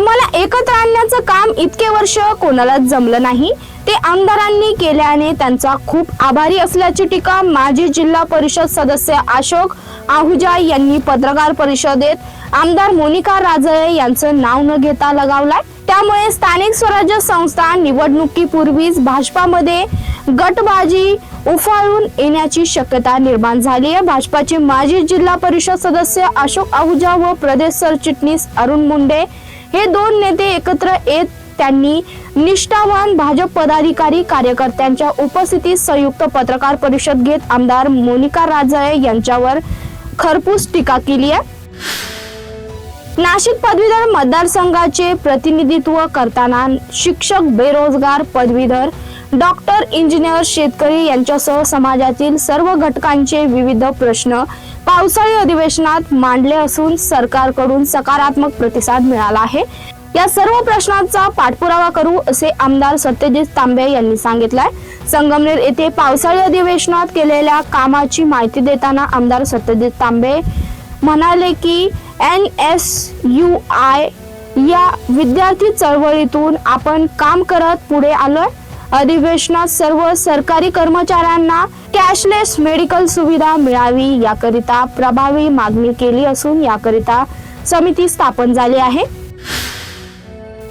आम्हाला एकत्र आणण्याचं काम इतके वर्ष कोणालाच जमलं नाही. ते आमदारांनी केल्याने त्यांचा खूप आभारी असल्याची टीका माजी जिल्हा परिषद सदस्य अशोक आहुजा यांनी पत्रकार परिषदेत आमदार मोनिका राजळे यांचं नाव न घेता लगावलाय. त्यामुळे स्थानिक स्वराज्य संस्था निवडणुकीपूर्वीच भाजपामध्ये गटबाजी उफाळून येण्याची शक्यता निर्माण झाली आहे. भाजपाचे माजी जिल्हा परिषद सदस्य अशोक आहुजा व प्रदेश सरचिटणीस अरुण मुंडे हे दोन नेते एकत्र येत त्यांनी निष्ठावान भाजप पदाधिकारी कार्यकर्त्यांच्या उपस्थितीत संयुक्त पत्रकार परिषद घेत आमदार मोनिका राजळे यांच्यावर खरपूस टीका केली आहे. नाशिक पदवीधर मतदारसंघाचे प्रतिनिधित्व करताना शिक्षक बेरोजगार पदवीधर डॉक्टर इंजिनियर शेतकरी यांच्यासह समाजातील सर्व घटकांचे विविध प्रश्न पावसाळी अधिवेशनात मांडले असून सरकारकडून सकारात्मक प्रतिसाद मिळाला आहे. या सर्व प्रश्नांचा पाठपुरावा करू असे आमदार सत्यजित तांबे यांनी सांगितलंय. संगमनेर येथे पावसाळी अधिवेशनात केलेल्या कामाची माहिती देताना आमदार सत्यजित तांबे म्हणाले की एन एस यू आय या विद्यार्थी चळवळीतून आपण काम करत पुढे आलोय. अधिवेशनात सर्व सरकारी कर्मचाऱ्यांना कॅशलेस मेडिकल सुविधा मिळावी याकरिता प्रभावी मागणी केली असून याकरिता समिती स्थापन झाली आहे.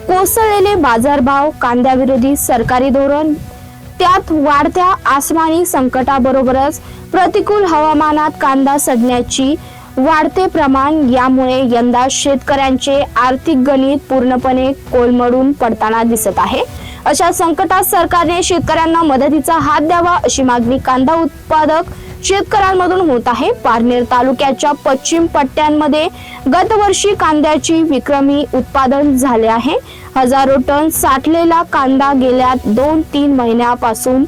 कोसळलेले बाजारभाव कांद्याविरोधी सरकारी धोरण त्यात वाढत्या आसमानी संकटाबरोबरच प्रतिकूल हवामानात कांदा सडण्याची वाढते प्रमाण यामुळे यंदा शेतकऱ्यांचे आर्थिक गणित पूर्णपणे कोलमडून पडताना दिसत आहे. अशा संकटात सरकारने शेतकऱ्यांना मदतीचा हात द्यावा अशी मागणी कांदा उत्पादक शेतकऱ्यांमधून होत आहे. पारनेर तालुक्याच्या पश्चिम पट्ट्यांमध्ये गतवर्षी कांद्याची विक्रमी उत्पादन झाले आहे. हजारो टन साठलेला कांदा गेल्या दोन तीन महिन्यापासून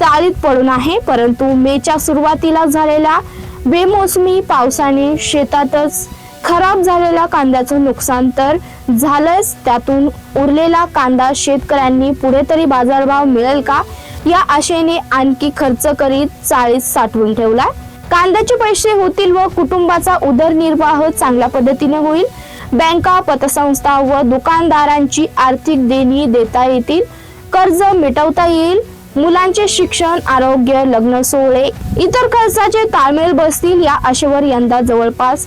तारीत पडून आहे परंतु मेच्या सुरुवातीला झालेल्या बेमोसमी पावसाने शेतातच खराब झालेल्या कांद्याचं नुकसान तर झालंच. त्यातून उरलेला कांदा शेतकऱ्यांनी पुढे तरी बाजारभाव मिळेल का? या आशेने आणखी खर्च करीत चाळीस साठवून ठेवला कांद्याचे पैसे होतील व कुटुंबाचा उदरनिर्वाह चांगल्या पद्धतीने होईल. बँका पतसंस्था व दुकानदारांची आर्थिक देणी देता येतील. कर्ज मिटवता येईल. मुलांचे शिक्षण आरोग्य लग्न सोहळे इतर खर्चाचे ताळमेळ बसतील या आशेवर यंदा जवळपास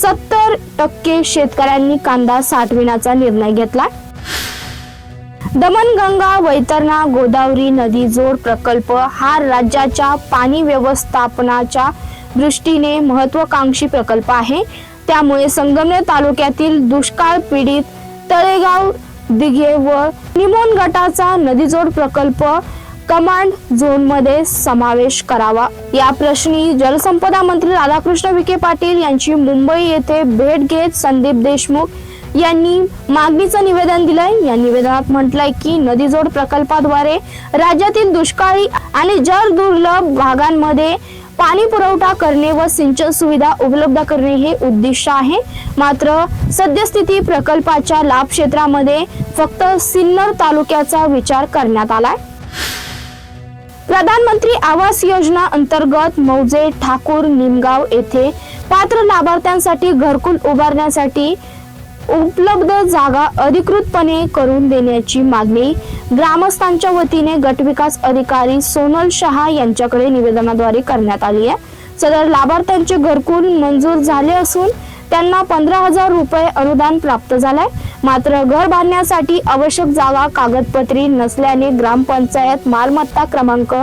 सत्तर टक्के शेतकऱ्यांनी कांदा साठविण्याचा निर्णय घेतला. दमनगंगा वैतरणा गोदावरी नदी जोड प्रकल्प हा राज्याच्या पाणी व्यवस्थापनाच्या दृष्टीने महत्वाकांक्षी प्रकल्प आहे. त्यामुळे संगमनेर तालुक्यातील दुष्काळ पीडित तळेगाव दिघे व निमोन गटाचा नदीजोड प्रकल्प कमांड झोनमध्ये समावेश करावा. या प्रश्नी जलसंपदा मंत्री राधाकृष्ण विखे पाटील यांची मुंबई येथे भेट घेत संदीप देशमुख यांनी मागणीचं निवेदन दिलंय. या निवेदनात म्हटलंय की नदीजोड प्रकल्पाद्वारे राज्यातील दुष्काळी आणि जल दुर्लभ भागांमध्ये पाणी पुरवठा करणे व सिंचन सुविधा उपलब्ध करणे हे उद्दिष्ट आहे. मात्र सद्यस्थिती प्रकल्पाच्या लाभ क्षेत्रामध्ये फक्त सिन्नर तालुक्याचा विचार करण्यात आलाय. प्रधानमंत्री आवास योजना अंतर्गत मौजे ठाकूर निमगाव येथे पात्र लाभार्थ्यांसाठी घरकुल उभारण्यासाठी उपलब्ध जागा अधिकृतपणे करून देण्याची मागणी ग्रामस्थांच्या वतीने गटविकास अधिकारी सोनल शहा यांच्याकडे निवेदनाद्वारे करण्यात आली आहे. सदर लाभार्थ्यांचे घरकुल मंजूर झाले असून त्यांना पंधरा हजार रुपये अनुदान प्राप्त झालंय. मात्र घर बांधण्यासाठी आवश्यक जागा कागदपत्री नसल्याने ग्रामपंचायत मालमत्ता क्रमांक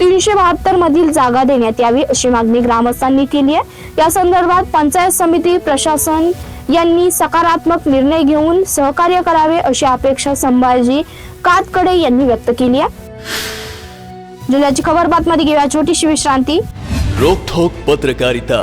तीनशे बहात्तर मधील जागा देण्यात यावी अशी मागणी ग्रामस्थांनी केली आहे. या संदर्भात पंचायत समिती प्रशासन यांनी सकारात्मक निर्णय घेऊन सहकार्य करावे अशी अपेक्षा संभाजी कातकडे यांनी व्यक्त केली आहे. जिल्ह्याची खबर बातमध्ये घेऊया छोटीशी विश्रांती. रोखोक पत्रकारिता.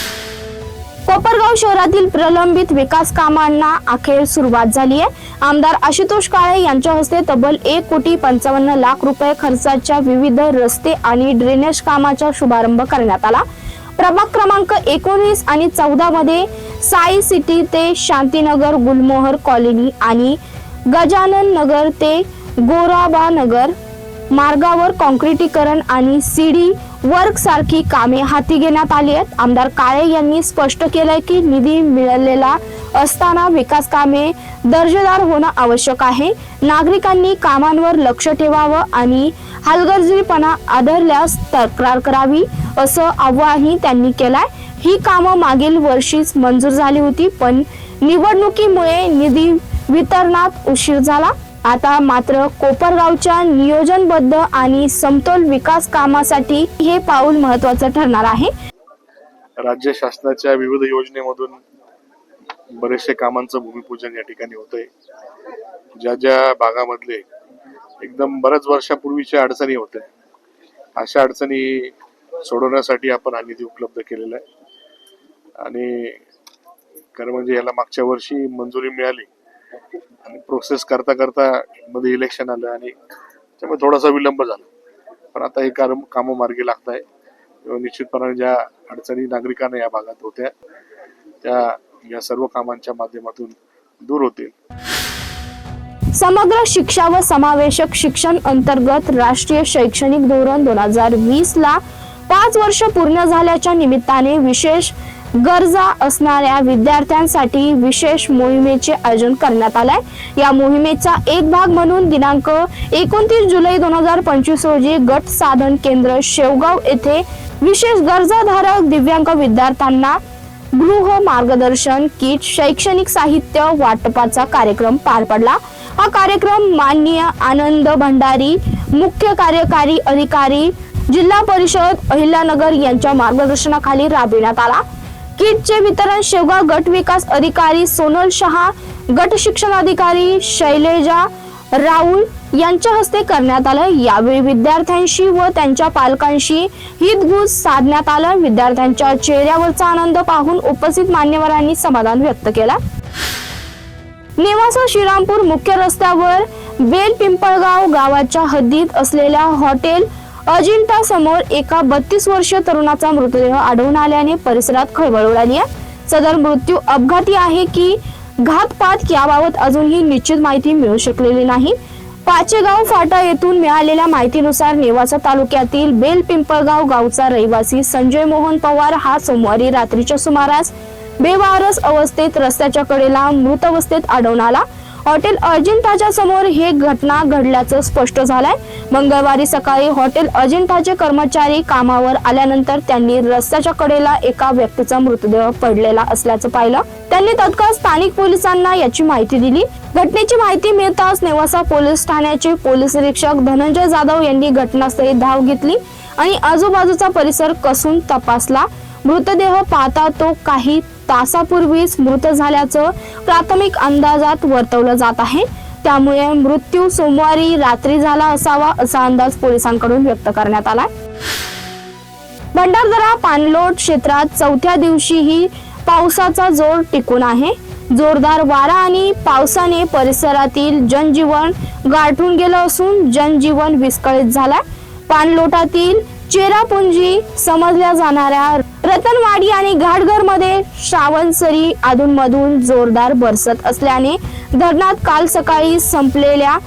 कोपरगाव शहरातील प्रलंबित विकास कामांना अखेर सुरुवात झाली आहे. आमदार आशुतोष काळे यांच्या हस्ते तब्बल एक कोटी पंचावन्न लाख रुपये खर्चाच्या विविध रस्ते आणि ड्रेनेज कामाचा शुभारंभ करण्यात आला. प्रभाग क्रमांक एकोणीस आणि चौदा मध्ये साई सिटी ते शांतीनगर गुलमोहर कॉलनी आणि गजानन नगर ते गोराबा नगर मार्गावर कॉन्क्रिटीकरण आणि सीडी वर्क सारखी कामे हाती घेण्यात आली आहेत. आमदार काळे यांनी स्पष्ट केलंय की निधी मिळालेला असताना विकास कामे दर्जेदार होणं आवश्यक आहे. नागरिकांनी कामांवर लक्ष ठेवावं आणि हलगर्जीपणा आढळल्यास तक्रार करावी असं आव्हानही त्यांनी केलंय. ही कामं मागील वर्षीच मंजूर झाली होती पण निवडणुकीमुळे निधी वितरणात उशीर झाला. आता मात्र कोपरगावच्या नियोजनबद्ध आणि समतोल विकास कामासाठी हे पाऊल महत्वाचं ठरणार आहे. राज्य शासनाच्या विविध योजनेमधून बरेचसे कामांचं भूमिपूजन या ठिकाणी होतंय. ज्या ज्या भागामधले एकदम बऱ्याच वर्षापूर्वीच्या अडचणी होत्या अशा अडचणी सोडवण्यासाठी आपण हा निधी उपलब्ध केलेला आहे. आणि खरं म्हणजे याला मागच्या वर्षी मंजुरी मिळाली. आणि प्रोसेस करता करता मध्ये इलेक्शन आलं आणि त्यामुळे थोडासा विलंब झाला. पण आता हे काम कामं मार्गी लागत आहे निश्चितपणे निश्चितपणाने ज्या अडचणी नागरिकांना या भागात होत्या त्या या सर्व कामांच्या माध्यमातून दूर होतील. समग्र शिक्षा व समावेशक शिक्षण अंतर्गत राष्ट्रीय शैक्षणिक धोरण दोन हजार वीस ला पाच वर्ष पूर्ण झाल्याच्या निमित्ताने विशेष गरजा असणाऱ्या विद्यार्थ्यांसाठी विशेष मोहिमेचे आयोजन करण्यात आलंय. या मोहिमेचा एक भाग म्हणून दिनांक एकोणतीस जुलै दोन हजार पंचवीस रोजी गट साधन केंद्र शेवगाव येथे विशेष गरजाधारक दिव्यांग विद्यार्थ्यांना गृह मार्गदर्शन किट शैक्षणिक साहित्य वाटपाचा कार्यक्रम पार पडला. हा कार्यक्रम माननीय आनंद भंडारी मुख्य कार्यकारी अधिकारी जिल्हा परिषद अहिल्यानगर यांच्या मार्गदर्शनाखाली राबविण्यात आला. किटचे वितरण शेवगाव गट विकास अधिकारी सोनल शहा गट शिक्षण अधिकारी शैलेजा राऊल यांच्या हस्ते करण्यात आलं. यावेळी विद्यार्थ्यांशी व त्यांच्या पालकांशी हितगुज साधण्यात आलं. विद्यार्थ्यांच्या चेहऱ्यावरचा आनंद पाहून उपस्थित मान्यवरांनी समाधान व्यक्त केला. नेवासा श्रीरामपूर मुख्य रस्त्यावर बेल पिंपळगाव गावाच्या हद्दीत असलेल्या हॉटेल अजिंठा समोर एका बत्तीस वर्षीय तरुणाचा मृतदेह आढळून आल्याने परिसरात खळबळ उडाली आहे. सदर मृत्यू अपघाती आहे की घातपात याबाबत अजूनही निश्चित माहिती मिळू शकलेली नाही. पाचेगाव फाटा येथून मिळालेल्या माहितीनुसार नेवासा तालुक्यातील बेल पिंपळगाव गावचा रहिवासी संजय मोहन पवार हा सोमवारी रात्रीच्या सुमारास बेवारस अवस्थेत रस्त्याच्या कडेला मृत अवस्थेत आढळून आला. हॉटेल अजिंठाच्या समोर हे घटना घडल्याचं स्पष्ट झालंय. मंगळवारी सकाळी हॉटेल अजिंठाचे कर्मचारी कामावर आल्यानंतर त्यांनी रस्त्याच्या कडेला एका व्यक्तीचा मृतदेह पडलेला असल्याचं पाहिलं. त्यांनी तत्काळ स्थानिक पोलिसांना याची माहिती दिली. घटनेची माहिती मिळताच नेवासा पोलीस ठाण्याचे पोलीस निरीक्षक धनंजय जाधव यांनी घटनास्थळी धाव घेतली आणि आजूबाजूचा परिसर कसून तपासला. मृतदेह पाहता तो काही तासापूर्वीच मृत झाल्याचं प्राथमिक अंदाजात वर्तवलं जात आहे. त्यामुळे मृत्यू सोमवारी रात्री झाला असावा असा अंदाज पोलिसांकडून व्यक्त करण्यात आला भंडारदरा पाणलोट क्षेत्रात चौथ्या दिवशीही पावसाचा जोर टिकून आहे. जोरदार वारा आणि पावसाने परिसरातील जनजीवन गाठून गेलं असून जनजीवन विस्कळीत झालाय. पाणलोटातील चेरापुंजी समजल्या जाणाऱ्या रतनवाडी आणि घाटघरमध्ये श्रावणसरी अधूनमधून जोरदार बरसत असल्याने धरणात काल सकाळी संपलेल्या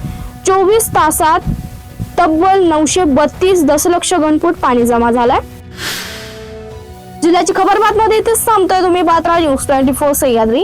चोवीस तासात तब्बल नऊशे बत्तीस दशलक्ष घनफूट पाणी जमा झालाय. जिल्ह्याची खबर बातमध्ये इथेच थांबतोय तुम्ही. बातरा न्यूज ट्वेंटी फोर सह्याद्री.